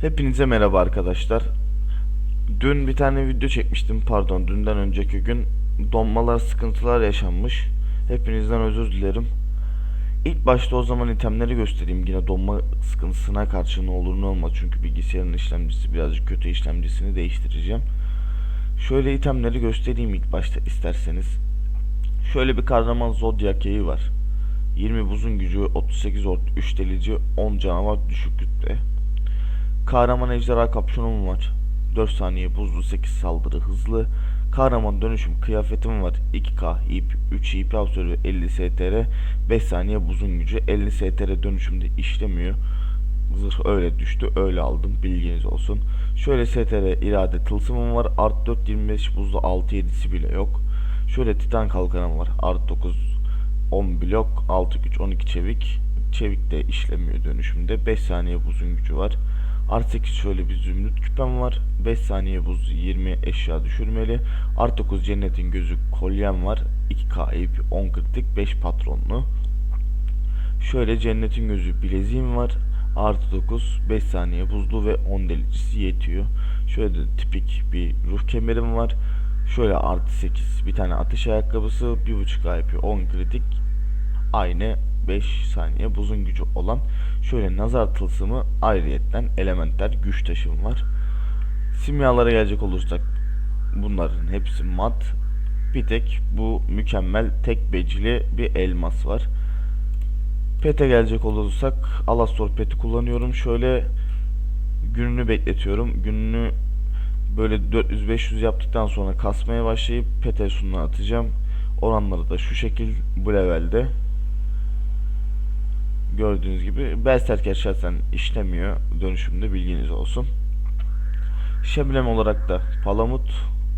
Hepinize merhaba arkadaşlar. Dün bir tane video çekmiştim. Pardon, dünden önceki gün donmalar, sıkıntılar yaşanmış. Hepinizden özür dilerim. İlk başta o zaman itemleri göstereyim. Yine donma sıkıntısına karşı ne olur ne olmaz. Çünkü bilgisayarın işlemcisi birazcık kötü işlemcisini değiştireceğim. Şöyle itemleri göstereyim ilk başta isterseniz. Şöyle bir kahraman Zodiac yayı var. 20 buzun gücü, 38 ort, 3 delici, 10 canavar düşük kütle. Kahraman ejderha kapşonum var. 4 saniye buzlu 8 saldırı hızlı. Kahraman dönüşüm kıyafetim var. 2K ip 3 ip absorbe 50 STR 5 saniye buzun gücü 50 STR dönüşümde işlemiyor. Zırh öyle düştü öyle aldım bilginiz olsun. Şöyle STR irade tılsımım var. Art 4 25 buzlu 6 7'si bile yok. Şöyle titan kalkanım var. Art 9 10 blok 6 güç 12 çevik. Çevik de işlemiyor dönüşümde. 5 saniye buzun gücü var. Artı 8 şöyle bir zümrüt küpem var. 5 saniye buz 20 eşya düşürmeli. Artı 9 cennetin gözü kolyem var. 2K ip 10 kritik 5 patronlu. Şöyle cennetin gözü bileziğim var. Artı 9 5 saniye buzlu ve 10 delicisi yetiyor. Şöyle de tipik bir ruh kemerim var. Şöyle artı 8 bir tane ateş ayakkabısı 1.5 IP 10 kritik aynı 5 saniye buzun gücü olan şöyle nazar tılsımı ayrıyetten elementer güç taşım var. Simyalara gelecek olursak bunların hepsi mat. Bir tek bu mükemmel tek becili bir elmas var. Pete gelecek olursak Alastor peti kullanıyorum. Şöyle gününü bekletiyorum. Gününü böyle 400-500 yaptıktan sonra kasmaya başlayıp pete sununa atacağım. Oranları da şu şekil bu levelde. Gördüğünüz gibi Berserker şahsen işlemiyor dönüşümde bilginiz olsun. Şemlem olarak da palamut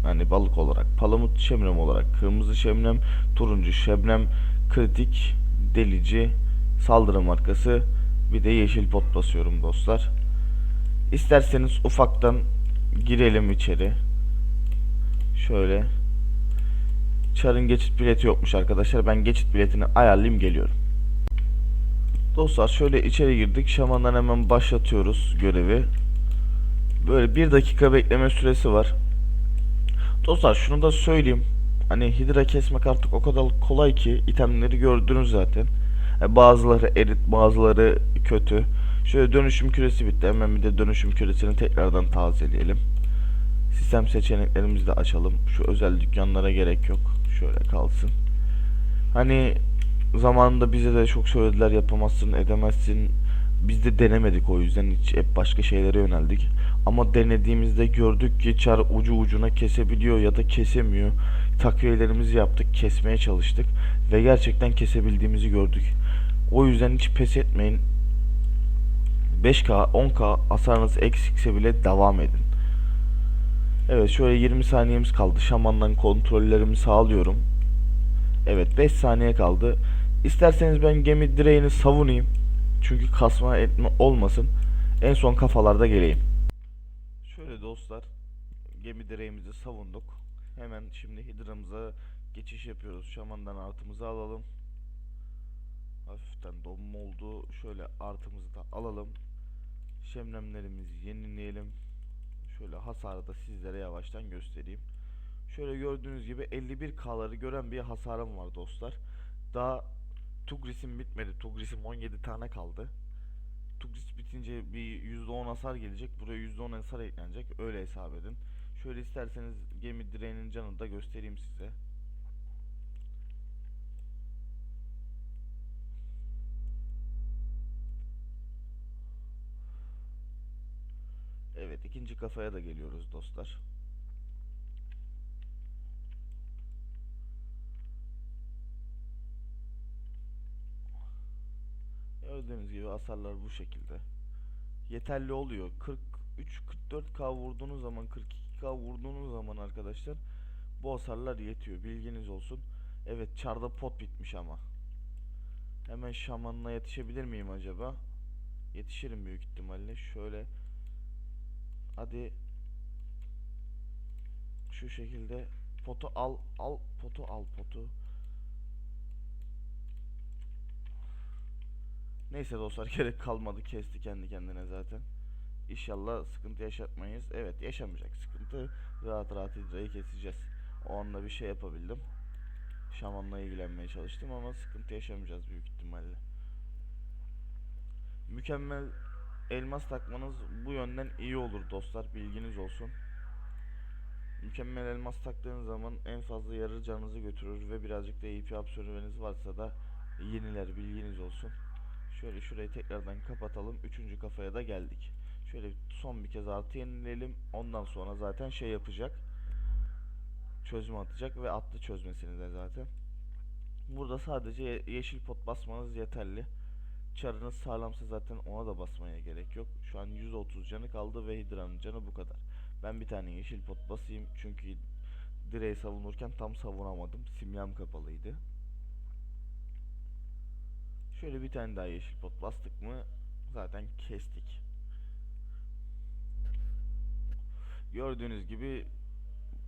yani balık olarak palamut şemlem olarak kırmızı şemlem turuncu şemlem kritik delici saldırı markası bir de yeşil pot basıyorum dostlar. İsterseniz ufaktan girelim içeri. Şöyle. Çarın geçit bileti yokmuş arkadaşlar. Ben geçit biletini ayarlayayım geliyorum. Dostlar şöyle içeri girdik. Şamandan hemen başlatıyoruz görevi. Böyle bir dakika bekleme süresi var. Dostlar şunu da söyleyeyim. Hani hidra kesmek artık o kadar kolay ki itemleri gördünüz zaten. E, Bazıları erit, bazıları kötü. Şöyle dönüşüm küresi bitti. Hemen bir de dönüşüm küresini tekrardan tazeleyelim. Sistem seçeneklerimizi de açalım. Şu özel dükkanlara gerek yok. Şöyle kalsın. Hani zamanında bize de çok söylediler yapamazsın, edemezsin. Biz de denemedik o yüzden hiç hep başka şeylere yöneldik. Ama denediğimizde gördük ki çar ucu ucuna kesebiliyor ya da kesemiyor. Takviyelerimizi yaptık, kesmeye çalıştık ve gerçekten kesebildiğimizi gördük. O yüzden hiç pes etmeyin. 5K, 10K hasarınız eksikse bile devam edin. Evet şöyle 20 saniyemiz kaldı. Şamandan kontrollerimi sağlıyorum. Evet 5 saniye kaldı. İsterseniz ben gemi direğini savunayım. Çünkü kasma etme olmasın. En son kafalarda geleyim. Şöyle dostlar gemi direğimizi savunduk. Hemen şimdi hidramıza geçiş yapıyoruz. Şamandan artımızı alalım. Hafiften donma oldu. Şöyle artımızı da alalım. Şemlemlerimizi yenileyelim. Şöyle hasarı da sizlere yavaştan göstereyim. Şöyle gördüğünüz gibi 51K'ları gören bir hasarım var dostlar. Daha Tugris'im bitmedi. Tugris'im 17 tane kaldı. Tugris bitince bir %10 hasar gelecek. Buraya %10 hasar eklenecek. Öyle hesap edin. Şöyle isterseniz gemi direğinin canını da göstereyim size. Evet ikinci kafaya da geliyoruz dostlar. Gördüğünüz gibi hasarlar bu şekilde. Yeterli oluyor. 43-44k vurduğunuz zaman 42k vurduğunuz zaman arkadaşlar bu hasarlar yetiyor. Bilginiz olsun. Evet çarda pot bitmiş ama. Hemen şamanına yetişebilir miyim acaba? Yetişirim büyük ihtimalle. Şöyle Hadi şu şekilde potu al al potu al potu. Neyse dostlar gerek kalmadı kesti kendi kendine zaten. İnşallah sıkıntı yaşatmayız. Evet yaşamayacak sıkıntı. Rahat rahat hidrayı keseceğiz. O anda bir şey yapabildim. Şamanla ilgilenmeye çalıştım ama sıkıntı yaşamayacağız büyük ihtimalle. Mükemmel elmas takmanız bu yönden iyi olur dostlar bilginiz olsun. Mükemmel elmas taktığınız zaman en fazla yarı canınızı götürür ve birazcık da EP absorbeniz varsa da yeniler bilginiz olsun. Şöyle şurayı tekrardan kapatalım. Üçüncü kafaya da geldik. Şöyle son bir kez artı yenileyelim. Ondan sonra zaten şey yapacak. Çözüm atacak ve attı çözmesini de zaten. Burada sadece ye- yeşil pot basmanız yeterli. Çarınız sağlamsa zaten ona da basmaya gerek yok. Şu an 130 canı kaldı ve Hydra'nın canı bu kadar. Ben bir tane yeşil pot basayım çünkü direği savunurken tam savunamadım. Simyam kapalıydı. Şöyle bir tane daha yeşil pot bastık mı zaten kestik. Gördüğünüz gibi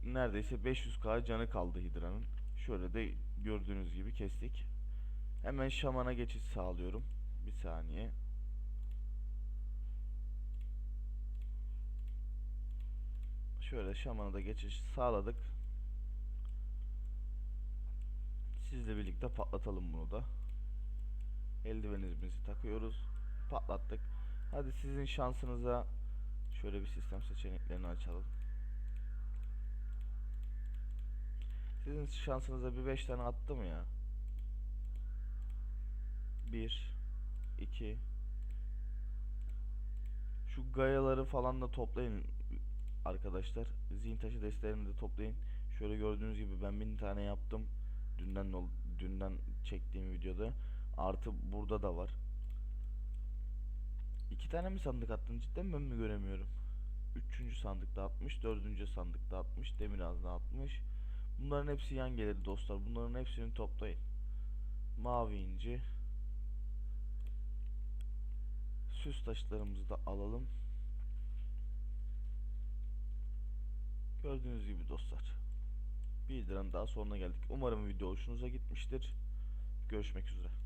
neredeyse 500k canı kaldı Hydra'nın. Şöyle de gördüğünüz gibi kestik. Hemen şamana geçiş sağlıyorum. Bir saniye. Şöyle şamana da geçiş sağladık. Sizle birlikte patlatalım bunu da. Eldivenimizi takıyoruz. Patlattık. Hadi sizin şansınıza şöyle bir sistem seçeneklerini açalım. Sizin şansınıza bir 5 tane attım ya. 1 2 Şu gayaları falan da toplayın arkadaşlar. Zihin taşı destelerini de toplayın. Şöyle gördüğünüz gibi ben 1000 tane yaptım. Dünden dünden çektiğim videoda. Artı burada da var. İki tane mi sandık attın cidden ben mi göremiyorum? Üçüncü sandıkta 60, dördüncü sandıkta 60, demir ağzına 60. Bunların hepsi yan gelir dostlar. Bunların hepsini toplayın. Mavi inci. Süs taşlarımızı da alalım. Gördüğünüz gibi dostlar. Bir liranın daha sonuna geldik. Umarım video hoşunuza gitmiştir. Görüşmek üzere.